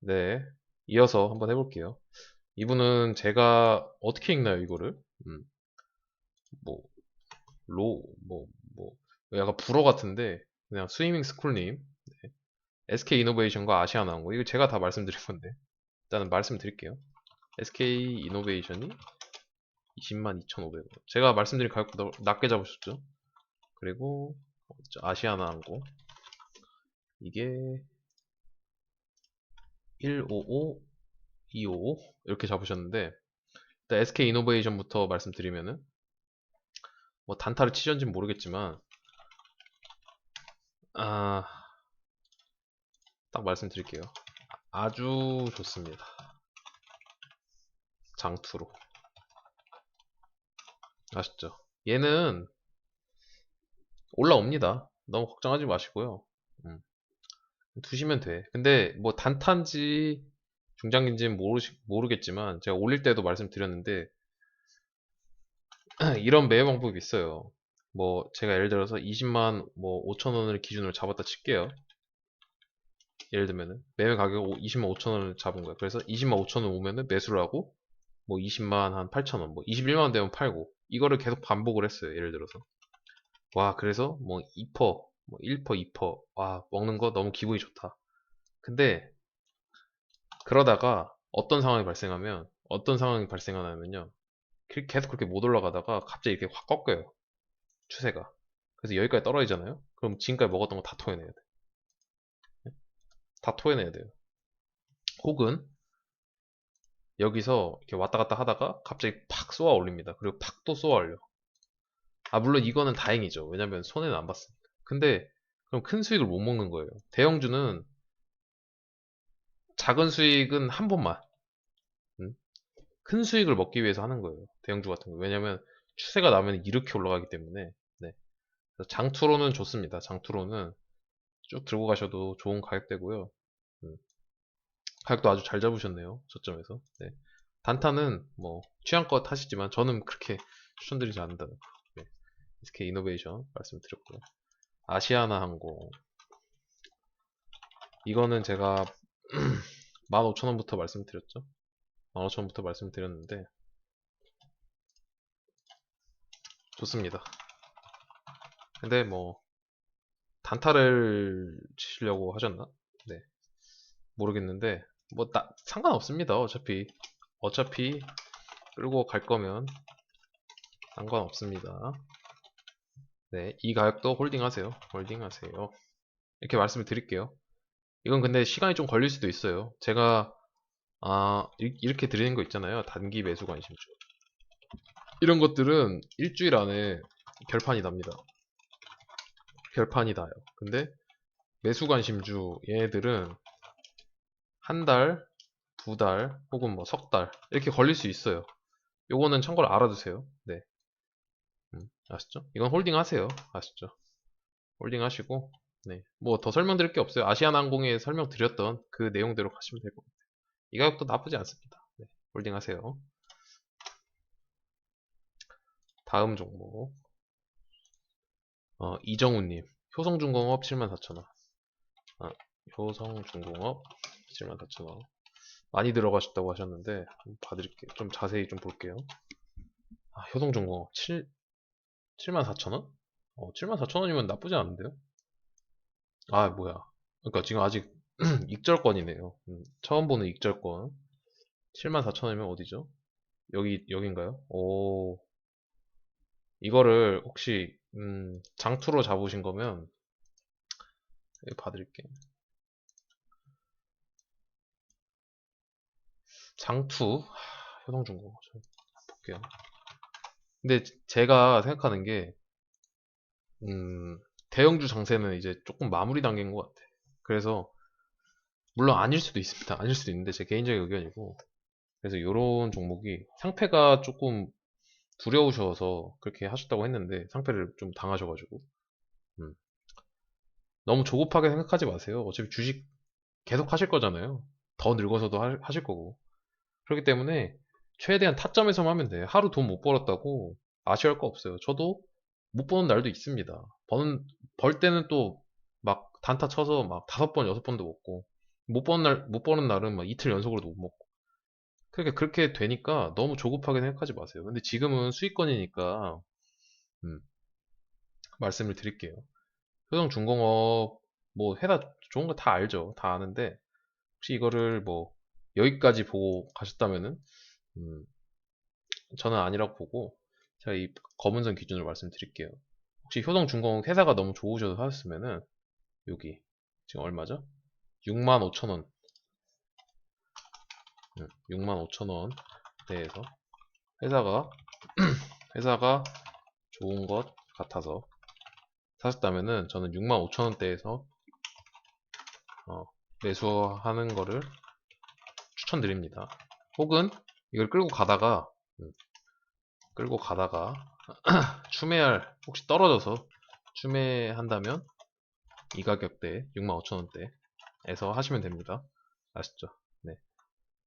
네. 이어서 한번 해볼게요. 이분은 제가 어떻게 읽나요, 이거를? 음, 뭐, 로, 뭐, 뭐, 약간 불어 같은데, 그냥 스위밍 스쿨님, 네. SK 이노베이션과 아시아 나온 거, 이거 제가 다 말씀드린 건데, 일단은 말씀드릴게요. SK 이노베이션이 20만 2,500원. 제가 말씀드린 가격보다 낮게 잡으셨죠? 그리고, 아시아나 한 거, 이게 155, 255 이렇게 잡으셨는데 일단 SK 이노베이션부터 말씀드리면은 뭐 단타를 치셨는지 모르겠지만 아, 딱 말씀드릴게요. 아주 좋습니다. 장투로 아셨죠? 얘는 올라옵니다. 너무 걱정하지 마시고요. 음. 두시면 돼. 근데 뭐 단타인지 중장기인지는 모르, 모르겠지만 제가 올릴 때도 말씀드렸는데 이런 매매 방법이 있어요. 뭐 제가 예를 들어서 20만 뭐 5천 원을 기준으로 잡았다 칠게요. 예를 들면은 매매 가격 20만 5천 원을 잡은 거예요. 그래서 20만 5천 원 오면은 매수를 하고 뭐 20만 한 8천 원, 뭐 21만 원 되면 팔고 이거를 계속 반복을 했어요. 예를 들어서 와 그래서 뭐 2%, 뭐 1%, 2%, 와 먹는 거 너무 기분이 좋다. 근데 그러다가 어떤 상황이 발생하면 어떤 상황이 발생하냐면요. 계속 그렇게 못 올라가다가 갑자기 이렇게 확 꺾여요. 추세가. 그래서 여기까지 떨어지잖아요. 그럼 지금까지 먹었던 거 다 토해내야 돼. 다 토해내야 돼요. 혹은 여기서 이렇게 왔다 갔다 하다가 갑자기 팍 쏘아 올립니다. 그리고 팍 또 쏘아 올려. 아 물론 이거는 다행이죠. 왜냐면 손해는 안 봤으니까. 근데 그럼 큰 수익을 못 먹는 거예요. 대형주는 작은 수익은 한 번만 음? 큰 수익을 먹기 위해서 하는 거예요. 대형주 같은 거. 왜냐면 추세가 나면 이렇게 올라가기 때문에 네. 장투로는 좋습니다. 장투로는 쭉 들고 가셔도 좋은 가격대고요. 음. 가격도 아주 잘 잡으셨네요. 저점에서. 네. 단타는 뭐 취향껏 하시지만 저는 그렇게 추천드리지 않는다는 거. 네. SK 이노베이션 말씀드렸고요. 아시아나 항공 이거는 제가 15,000원부터 말씀드렸죠. 15,000원부터 말씀드렸는데 좋습니다. 근데 뭐 단타를 치시려고 하셨나? 네. 모르겠는데 뭐 나, 상관없습니다. 어차피 어차피 끌고 갈 거면 상관없습니다. 네, 이 가격도 홀딩 하세요. 홀딩 하세요. 이렇게 말씀을 드릴게요. 이건 근데 시간이 좀 걸릴 수도 있어요. 제가 아 이렇게 드리는 거 있잖아요. 단기 매수 관심주. 이런 것들은 일주일 안에 결판이 납니다. 결판이 나요. 근데 매수 관심주 얘네들은 한 달, 두 달, 혹은 뭐 석 달 이렇게 걸릴 수 있어요. 요거는 참고로 알아두세요. 네. 음, 아시죠? 이건 홀딩 하세요. 아시죠? 홀딩 하시고 네. 뭐 더 설명드릴 게 없어요. 아시아나항공에 설명드렸던 그 내용대로 가시면 될 것 같아요. 이 가격도 나쁘지 않습니다. 네. 홀딩 하세요. 다음 종목. 어, 이정우님. 효성중공업 74,000원. 아, 효성중공업 74,000원. 많이 들어가셨다고 하셨는데, 봐드릴게요. 좀 자세히 좀 볼게요. 아, 효성중공업 7, 74,000원? 어, 74,000원이면 나쁘지 않은데요? 아, 뭐야. 그러니까 지금 아직 익절권이네요. 음, 처음 보는 익절권. 74,000원이면 어디죠? 여기, 여긴가요? 오. 이거를 혹시, 음, 장투로 잡으신 거면, 여기 봐드릴게. 장투. 효성중고. 볼게요. 근데 제가 생각하는 게, 음, 대형주 장세는 이제 조금 마무리 단계인 것 같아. 그래서 물론 아닐 수도 있습니다. 아닐 수도 있는데 제 개인적인 의견이고 그래서 이런 종목이 상패가 조금 두려우셔서 그렇게 하셨다고 했는데 상패를 좀 당하셔가지고 음. 너무 조급하게 생각하지 마세요. 어차피 주식 계속 하실 거잖아요. 더 늙어서도 하, 하실 거고 그렇기 때문에 최대한 타점에서만 하면 돼요. 하루 돈 못 벌었다고 아쉬워할 거 없어요. 저도 못 버는 날도 있습니다. 버는 벌 때는 또 막 단타 쳐서 막 다섯 번 여섯 번도 먹고 못 버는 날, 못 버는 날은 막 이틀 연속으로도 못 먹고. 그러니까 그렇게 되니까 너무 조급하게 생각하지 마세요. 근데 지금은 수익권이니까, 음, 말씀을 드릴게요. 효성 중공업, 뭐, 회사 좋은 거 다 알죠. 다 아는데, 혹시 이거를 뭐, 여기까지 보고 가셨다면은, 음, 저는 아니라고 보고, 제가 이 검은선 기준으로 말씀드릴게요. 혹시 효성중공업 회사가 너무 좋으셔서 사셨으면은, 여기, 지금 얼마죠? 65,000원. 65,000원 대에서 회사가 회사가 좋은 것 같아서 사셨다면은 저는 65,000원대에서 어, 매수하는 거를 추천드립니다. 혹은 이걸 끌고 가다가 음, 끌고 가다가 추매할 혹시 떨어져서 추매한다면 이 가격대 65,000원대에서 하시면 됩니다. 아시죠? 네.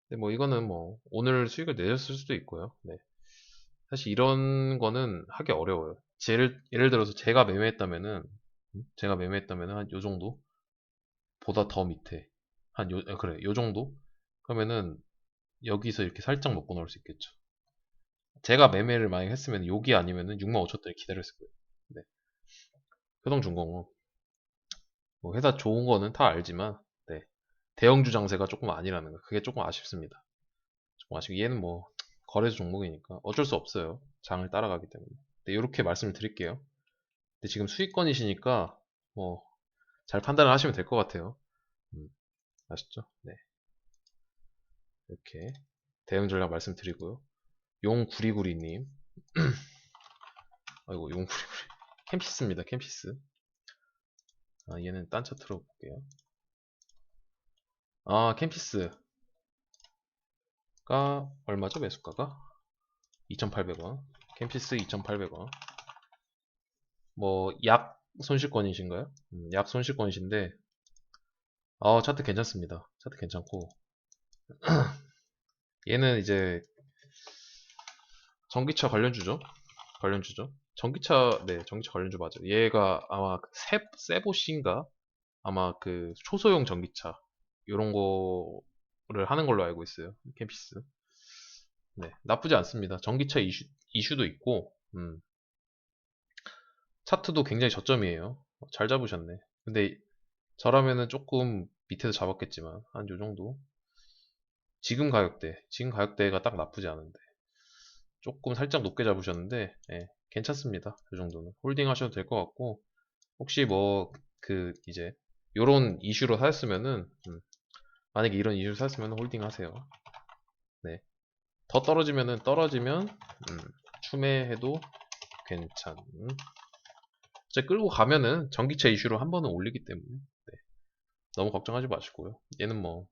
근데 뭐 이거는 뭐 오늘 수익을 내셨을 수도 있고요. 네. 사실 이런 거는 하기 어려워요. 예를, 예를 들어서 제가 매매했다면은 음? 제가 매매했다면은 한 요 정도 보다 더 밑에 한 요, 아, 그래 요 정도 그러면은 여기서 이렇게 살짝 먹고 나올 수 있겠죠. 제가 매매를 만약 했으면 여기 아니면은 65,000원대 기다렸을 거예요. 네. 효동중공업 뭐 회사 좋은 거는 다 알지만 네. 대형주 장세가 조금 아니라는 거 그게 조금 아쉽습니다. 조금 아쉽고 얘는 뭐 거래소 종목이니까 어쩔 수 없어요. 장을 따라가기 때문에. 네, 이렇게 말씀을 드릴게요. 근데 지금 수익권이시니까 뭐 잘 판단을 하시면 될 것 같아요. 음, 아시죠? 네. 이렇게 대응 전략 말씀드리고요. 용구리구리님. 아이고 용구리구리. 캠피스입니다. 캠피스. 아, 얘는 딴 차트로 볼게요. 아, 캠피스가 얼마죠? 매수가가? 2,800원. 캠피스 2,800원. 뭐, 약 손실권이신가요? 음, 약 손실권이신데, 아, 차트 괜찮습니다. 차트 괜찮고. 얘는 이제, 전기차 관련주죠? 관련주죠? 전기차, 네, 전기차 관련주 맞아요. 얘가 아마 세, 세보시인가? 아마 그 초소형 전기차, 요런 거를 하는 걸로 알고 있어요. 캠피스. 네, 나쁘지 않습니다. 전기차 이슈, 이슈도 있고, 음, 차트도 굉장히 저점이에요. 잘 잡으셨네. 근데 저라면은 조금 밑에서 잡았겠지만, 한 요 정도. 지금 가격대, 지금 가격대가 딱 나쁘지 않은데. 조금 살짝 높게 잡으셨는데, 예, 괜찮습니다. 이 정도는. 홀딩 하셔도 될 것 같고, 혹시 뭐, 그, 이제, 요런 이슈로 사셨으면은, 음, 만약에 이런 이슈로 사셨으면 홀딩 하세요. 네. 더 떨어지면은, 떨어지면, 음, 추매해도 괜찮. 이제 끌고 가면은 전기차 이슈로 한 번은 올리기 때문에, 네. 너무 걱정하지 마시고요. 얘는 뭐,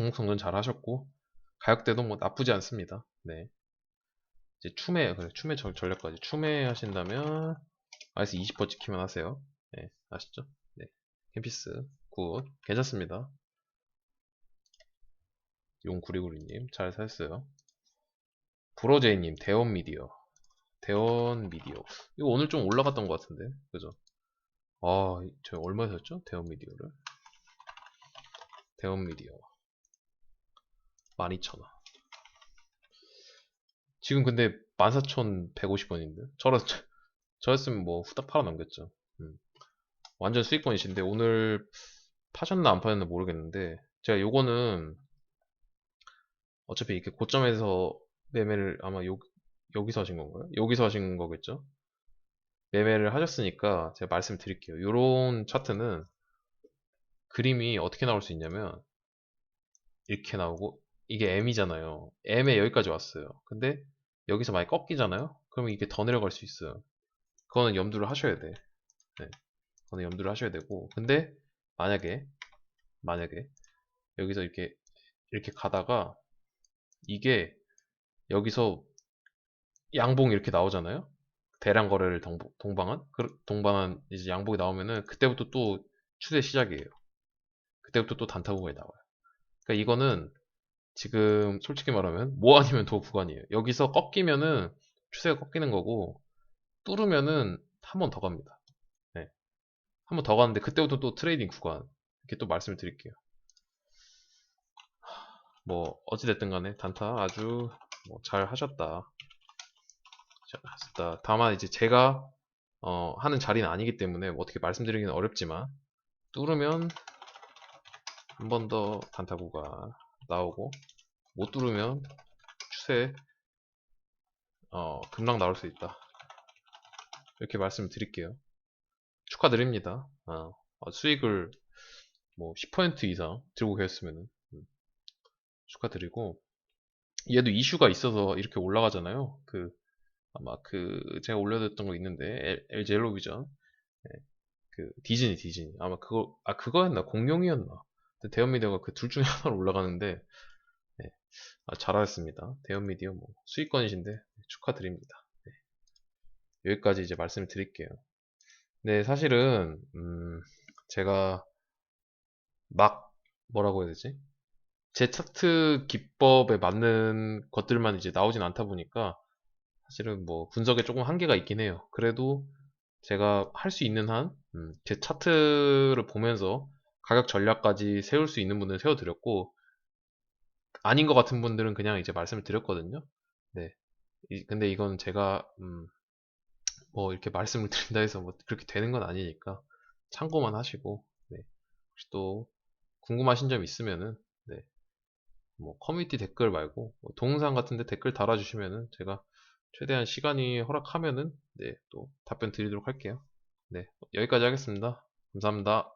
종목 성전 잘 하셨고, 가격대도 뭐 나쁘지 않습니다. 네. 이제 추매, 그래, 추매 전- 전략까지. 추매 하신다면, 아이스 20% 지키면 하세요. 네, 아시죠? 네. 캠피스, 굿. 괜찮습니다. 용구리구리님, 잘 사셨어요. 브로제이님, 대원 미디어. 대원 미디어. 이거 오늘 좀 올라갔던 것 같은데, 그죠? 아, 저 얼마 샀죠? 대원 미디어를. 대원 미디어. 12,000원. 지금 근데 14,150원인데? 저라, 저, 저였으면 뭐 후딱 팔아 넘겼죠. 음. 완전 수익권이신데 오늘 파셨나 안 파셨나 모르겠는데 제가 요거는 어차피 이렇게 고점에서 매매를 아마 요, 여기서 하신 건가요? 여기서 하신 거겠죠? 매매를 하셨으니까 제가 말씀드릴게요. 요런 차트는 그림이 어떻게 나올 수 있냐면 이렇게 나오고 이게 M이잖아요. M에 여기까지 왔어요. 근데 여기서 많이 꺾이잖아요? 그러면 이게 더 내려갈 수 있어요. 그거는 염두를 하셔야 돼. 네. 그거는 염두를 하셔야 되고. 근데 만약에 만약에 여기서 이렇게 이렇게 가다가 이게 여기서 양봉 이렇게 나오잖아요. 대량 거래를 동, 동방한 그- 동방한 이제 양봉이 나오면은 그때부터 또 추세 시작이에요. 그때부터 또 단타 구간이 나와요. 그러니까 이거는 지금 솔직히 말하면 뭐 아니면 도 구간이에요. 여기서 꺾이면은 추세가 꺾이는 거고 뚫으면은 한 번 더 갑니다. 네. 한 번 더 가는데 그때부터 또 트레이딩 구간 이렇게 또 말씀을 드릴게요. 뭐 어찌됐든 간에 단타 아주 뭐 잘 하셨다. 자, 됐다. 다만 이제 제가 어, 하는 자리는 아니기 때문에 뭐 어떻게 말씀드리기는 어렵지만 뚫으면 한 번 더 단타구가 나오고 못 뚫으면 추세 어, 급락 나올 수 있다. 이렇게 말씀을 드릴게요. 축하드립니다. 어, 어, 수익을 뭐 10% 이상 들고 계셨으면 축하드리고 얘도 이슈가 있어서 이렇게 올라가잖아요. 그 아마 그 제가 올려뒀던 거 있는데 LG 헬로비전 그 디즈니 디즈니 아마 그거 아 그거였나 공룡이었나 대형 미디어가 그 둘 중에 하나로 올라가는데 네. 아, 잘하셨습니다. 대형 미디어 뭐 수익권이신데 축하드립니다. 네. 여기까지 이제 말씀을 드릴게요. 네 사실은 음, 제가 막 뭐라고 해야 되지? 제 차트 기법에 맞는 것들만 이제 나오진 않다 보니까 사실은 뭐 분석에 조금 한계가 있긴 해요. 그래도 제가 할 수 있는 한, 음, 제 차트를 보면서 가격 전략까지 세울 수 있는 분들은 세워드렸고, 아닌 것 같은 분들은 그냥 이제 말씀을 드렸거든요. 네. 이- 근데 이건 제가, 음, 뭐 이렇게 말씀을 드린다 해서 뭐 그렇게 되는 건 아니니까 참고만 하시고, 네. 혹시 또 궁금하신 점 있으면은, 네. 뭐 커뮤니티 댓글 말고 뭐 동영상 같은데 댓글 달아주시면은 제가 최대한 시간이 허락하면은 네, 또 답변 드리도록 할게요. 네, 여기까지 하겠습니다. 감사합니다.